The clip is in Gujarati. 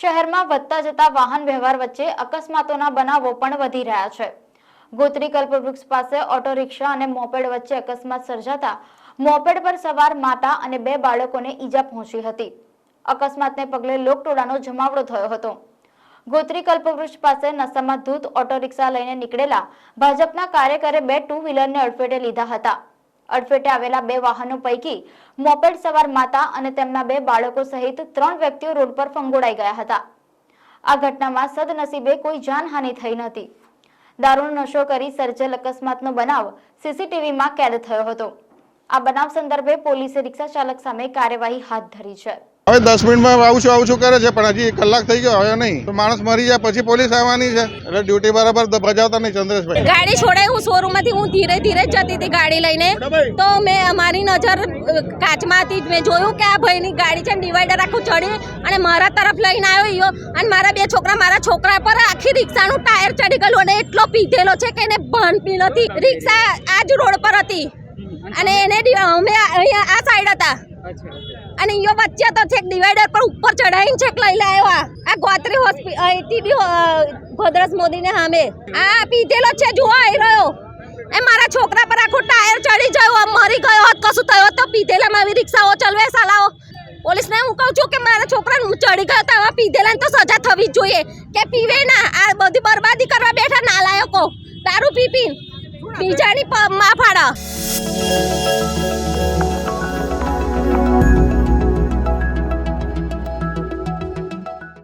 શહેરમાં વધતા જતા વાહન વ્યવહાર વચ્ચે અકસ્માતોના બનાવો પણ વધી રહ્યા છે. ગોત્રી કલ્પવૃક્ષ પાસે ઓટો રિક્ષા અને મોપેડ વચ્ચે અકસ્માત સર્જાતા મોપેડ પર સવાર માતા અને બે બાળકોને ઈજા પહોંચી હતી. અકસ્માતને પગલે લોકટોળાનો જમાવડો થયો હતો. ગોત્રી કલ્પવૃક્ષ પાસે નશામાં ધૂત ઓટો રિક્ષા લઈને નીકળેલા ભાજપના કાર્યકરે બે ટુ વ્હીલરને અડફેટે લીધા હતા. અડફેટે આવેલા બે વાહનો પૈકી મોપેડ સવાર માતા અને તેમના બે બાળકો સહિત ત્રણ વ્યક્તિઓ રોડ પર ફંગોળાઈ ગયા હતા. આ ઘટનામાં સદનસીબે કોઈ જાનહાનિ થઈ નથી દારૂનો નશો કરી સર્જેલ અકસ્માતનો બનાવ સીસીટીવીમાં કેદ થયો હતો. આ બનાવ સંદર્ભે પોલીસે રિક્ષા ચાલક સામે કાર્યવાહી હાથ ધરી છે. હવે દસ મિનિટમાં આવું છું આવું છું કરે છે પણ હજી એક કલાક થઈ ગયો હવે નહીં. તો માણસ મરી જાય પછી પોલીસ આવવાની છે. એટલે ડ્યુટી બરાબર બજાવતા નહીં ચંદ્રેશભાઈ. ગાડી છોડે હું શોરૂમમાંથી હું ધીરે ધીરે જતી હતી ગાડી લઈને. તો મેં અમારી નજર કાચમાં હતી મેં જોયું કે આ ભાઈની ગાડી છે ડિવાઈડર આખું ચડી અને મારા તરફ લઈને આવ્યો ઈયો. અને મારા બે છોકરા મારા છોકરા પર આખી રિક્ષાનું ટાયર ચડી ગયેલું અને એટલો પીધેલો છે કે એને ભાન પી નથી રિક્ષા આ જ રોડ પર હતી. અને એને અમે અહીંયા આ સાઈડ હતા. અને વચ્ચે તો છેક ડિવાઈડર પર ઉપર ચડાઈને છેક લઈ લાવ્યા આ ગોત્રી હોસ્પિટલ ગોદરસ મોદીને સામે આ પીધેલો છે જોવા આવી રહ્યો એ મારા છોકરા પર આખું ટાયર ચડી ગયો મરી ગયો હોત કશું થયો તો પીધેલામાં આવી રિક્ષાઓ ચલવે, સાલાઓ. પોલીસને હું કહું છું કે મારા છોકરાને ચડી ગયો તો આવા પીધેલા તો સજા થવી જોઈએ. કે પીવે ના, આ બધી બરબાદી કરવા બેઠા નાલાયકો. દારૂ પી પી. બીજાની માં ફાડા